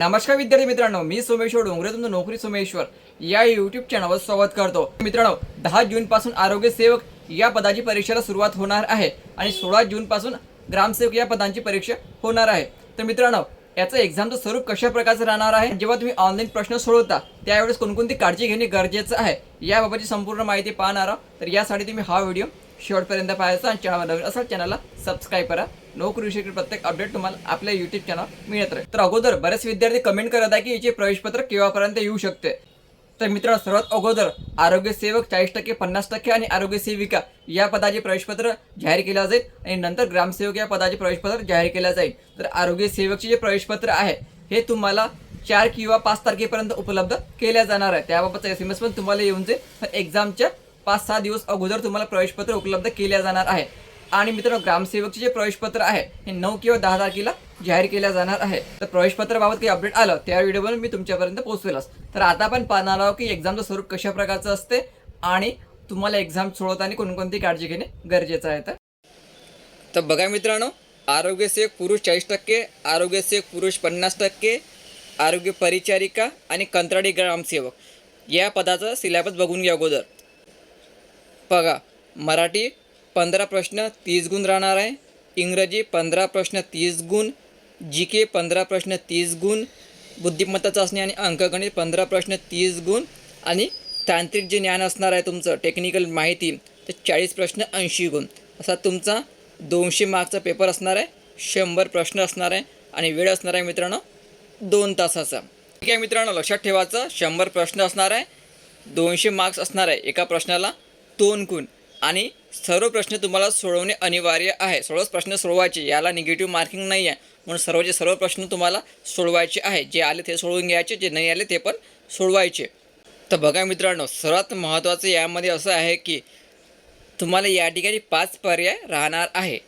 नमस्कार विद्यार्थी मित्रांनो मी सोमेश्वर डोंगरे तुमचं नोकरी सोमेश्वर. या युट्यूब चॅनलवर स्वागत करतो. मित्रांनो दहा जून पासून आरोग्य सेवक या पदाची परीक्षेला सुरुवात होणार आहे आणि सोळा जून पासून ग्रामसेवक या पदांची परीक्षा होणार आहे. तर मित्रांनो याचं एक्झामचं स्वरूप कशा प्रकारचं राहणार आहे? जेव्हा तुम्ही ऑनलाईन प्रश्न सोडवता त्यावेळेस कोणकोणती काळजी घेणे गरजेचं आहे? याबाबतची संपूर्ण माहिती पाहणार आहोत. तर यासाठी तुम्ही हा व्हिडिओ शेवटपर्यंत पाहायचा आणि चॅनल नवीन असाल चॅनलला सबस्क्राईब करा. नोकरीविषयी प्रत्येक अपडेट तुम्हाला आपल्या युट्यूब चॅनल मिळत राहील. तर अगोदर बरेच विद्यार्थी कमेंट करत आहे की याचे प्रवेशपत्र केव्हापर्यंत येऊ शकते? तर मित्रांनो सर्वात अगोदर आरोग्य सेवक चाळीस टक्के पन्नास टक्के आणि आरोग्य सेविका या पदाचे प्रवेशपत्र जाहीर केलं जाईल आणि नंतर ग्रामसेवक या पदाचे प्रवेशपत्र जाहीर केलं जाईल. तर आरोग्य सेवकचे जे प्रवेशपत्र आहे हे तुम्हाला चार किंवा पाच तारखेपर्यंत उपलब्ध केल्या जाणार आहे. त्याबाबतचा एस एम एस पण तुम्हाला येऊन जाईल. एक्झामच्या पाच सहा दिवस अगोदर तुम्हाला प्रवेशपत्र उपलब्ध केल्या जाणार आहे. आणि मित्रांनो ग्रामसेवकचे जे प्रवेशपत्र आहे हे नऊ किंवा दहा तारखेला जाहीर केल्या जाणार आहे. तर प्रवेशपत्राबाबत काही अपडेट आलं त्या व्हिडिओवर मी तुमच्यापर्यंत पोहोचवेलच तर आता आपण पाहणार आहोत की एक्झामचं स्वरूप कशा प्रकारचं असते आणि तुम्हाला एक्झाम सोडवताना कोणकोणती काळजी घेणे गरजेचं आहे तर. तर बघा मित्रांनो आरोग्य सेवक पुरुष चाळीस टक्के आरोग्य सेवक पुरुष पन्नास टक्के आरोग्य परिचारिका आणि कंत्राटी ग्रामसेवक. या पदाचा सिलेबस बघून घ्या अगोदर. बघा मराठी पंधरा प्रश्न तीस गुण राहणार आहे इंग्रजी पंधरा प्रश्न तीस गुण जी के पंधरा प्रश्न तीस गुण बुद्धिमत्ता चाचणी आणि अंकगणित पंधरा प्रश्न तीस गुण आणि तांत्रिक जे ज्ञान असणार आहे तुमचं टेक्निकल माहिती ते चाळीस प्रश्न ऐंशी गुण. असा तुमचा दोनशे मार्कचा पेपर असणार आहे शंभर प्रश्न असणार आहे आणि वेळ असणार आहे मित्रांनो दोन तासाचा. ठीक आहे मित्रांनो लक्षात ठेवायचं शंभर प्रश्न असणार आहे दोनशे मार्क्स असणार आहे एका प्रश्नाला. दोन गुण. आणि सर्व प्रश्न तुम्हाला सोडवणे अनिवार्य आहे. सर्वच प्रश्न सोडवायचे याला निगेटिव्ह मार्किंग नाही आहे. म्हणून सर्वचे सर्व प्रश्न तुम्हाला सोडवायचे आहे. जे आले ते सोडवून घ्यायचे जे नाही आले ते पण सोडवायचे. तर बघा मित्रांनो सर्वात महत्त्वाचं यामध्ये असं आहे की तुम्हाला या ठिकाणी पाच पर्याय राहणार आहे.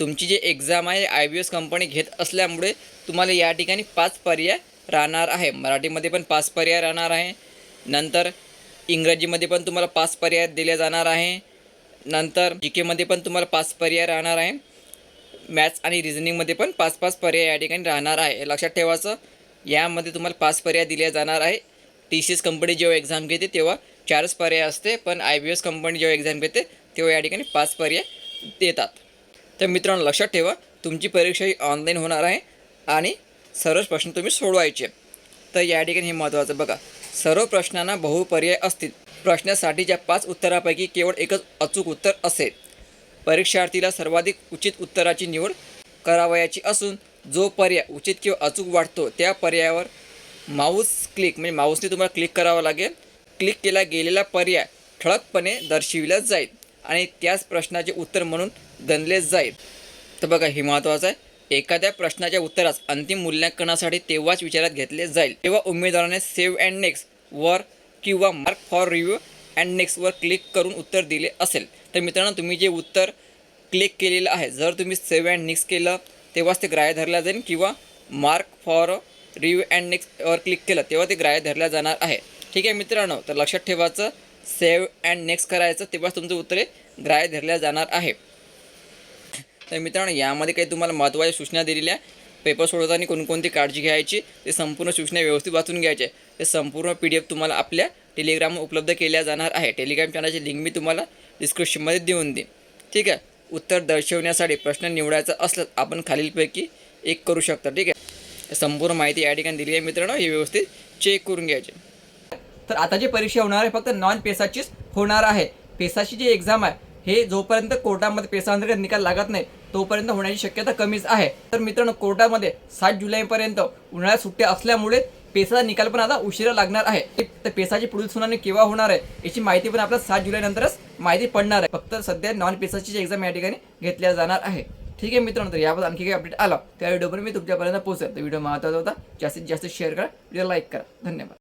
तुमची जी एक्झाम आहे आय बी एस कंपनी घेत असल्यामुळे तुम्हाला या ठिकाणी पाच पर्याय राहणार आहे. मराठीमध्ये पण पाच पर्याय राहणार आहे. नंतर इंग्रजीमध्ये पण तुम्हाला पाच पर्याय दिले जाणार आहे. नंतर जी केमध्ये पण तुम्हाला पाच पर्याय राहणार आहे. मॅथ्स आणि रिझनिंगमध्ये पण पाच पाच पर्याय या ठिकाणी राहणार आहे. लक्षात ठेवायचं यामध्ये तुम्हाला पाच पर्याय दिले जाणार आहे. टी सी एस कंपनी जेव्हा एक्झाम घेते तेव्हा चारच पर्याय असते. पण आय बी एस कंपनी जेव्हा एक्झाम घेते तेव्हा या ठिकाणी पाच पर्याय देतात. तर मित्रांनो लक्षात ठेवा तुमची परीक्षा ही ऑनलाईन होणार आहे. आणि सर्वच प्रश्न तुम्ही सोडवायचे. तर या ठिकाणी हे महत्त्वाचं बघा सर्व प्रश्नांना बहुपर्याय असतील. प्रश्नासाठीच्या पाच उत्तरापैकी केवळ एकच अचूक उत्तर असेल. परीक्षार्थीला सर्वाधिक उचित उत्तराची निवड करावयाची असून जो पर्याय उचित किंवा अचूक वाटतो त्या पर्यायावर माऊस क्लिक म्हणजे माऊसने तुम्हाला क्लिक करावं लागेल. क्लिक केला गेलेला पर्याय ठळकपणे दर्शविला जाईल आणि त्याच प्रश्नाचे उत्तर म्हणून गणले जाईल. तर बघा हे महत्त्वाचं आहे. एखाद्या प्रश्नाच्या उत्तरास अंतिम मूल्यांकनासाठी तेव्हाच विचारात घेतले जाईल. तेव्हा उमेदवाराने सेव्ह अँड नेक्स्ट वर किंवा मार्क फॉर रिव्ह्यू अँड नेक्स्टवर क्लिक करून उत्तर दिले असेल. तर मित्रांनो तुम्ही जे उत्तर क्लिक केलेलं आहे जर तुम्ही सेव्ह अँड नेक्स्ट केलं तेव्हाच ते ग्राह्य धरल्या जाईल किंवा मार्क फॉर रिव्ह्यू अँड नेक्स्टवर क्लिक केलं तेव्हा ते ग्राह्य धरल्या जाणार आहे. ठीक आहे मित्रांनो तर लक्षात ठेवायचं सेव्ह अँड नेक्स्ट करायचं तेव्हाच तुमचं उत्तरे ग्राह्य धरल्या जाणार आहे. तर मित्रांनो यामध्ये काही तुम्हाला महत्त्वाच्या सूचना दिलेल्या पेपर सोडवताना कोणकोणती काळजी घ्यायची ते संपूर्ण सूचना व्यवस्थित वाचून घ्यायचे ते संपूर्ण पी डी एफ तुम्हाला आपल्या टेलिग्राम उपलब्ध केल्या जाणार आहे. टेलिग्राम चॅनलची लिंक मी तुम्हाला डिस्क्रिप्शनमध्ये देऊन देईन. ठीक आहे? उत्तर दर्शवण्यासाठी प्रश्न निवडायचा असल्यास आपण खालीलपैकी एक करू शकता. ठीक आहे? संपूर्ण माहिती या ठिकाणी दिली आहे मित्रांनो. हे व्यवस्थित चेक करून घ्यायचे. तर आता जी परीक्षा होणार आहे फक्त नॉन पेसाचीच होणार आहे. पेसाची जी एक्झाम आहे हे जोपर्यंत कोर्टामध्ये पेसांतर्गत निकाल लागत नाही तोपर्यंत होण्याची शक्यता कमीच आहे. तर मित्रांनो कोर्टामध्ये सात जुलैपर्यंत उन्हाळ्यात सुट्ट्या असल्यामुळे पेसाचा निकाल पण आता उशिरा लागणार आहे. तर पेसाची पुढील सुनावणी केव्हा होणार आहे याची माहिती पण आपल्याला सात जुलै नंतरच माहिती पडणार आहे. फक्त सध्या नॉन पेसाची एक्झाम या ठिकाणी घेतल्या जाणार आहे. ठीक आहे मित्रांनो तर याबद्दल आणखी काही अपडेट आला त्या व्हिडिओपर्यंत मी तुमच्यापर्यंत पोहोचेल. तर व्हिडिओ महत्त्वाचा होता जास्तीत जास्त शेअर करा व्हिडिओ लाईक करा. धन्यवाद.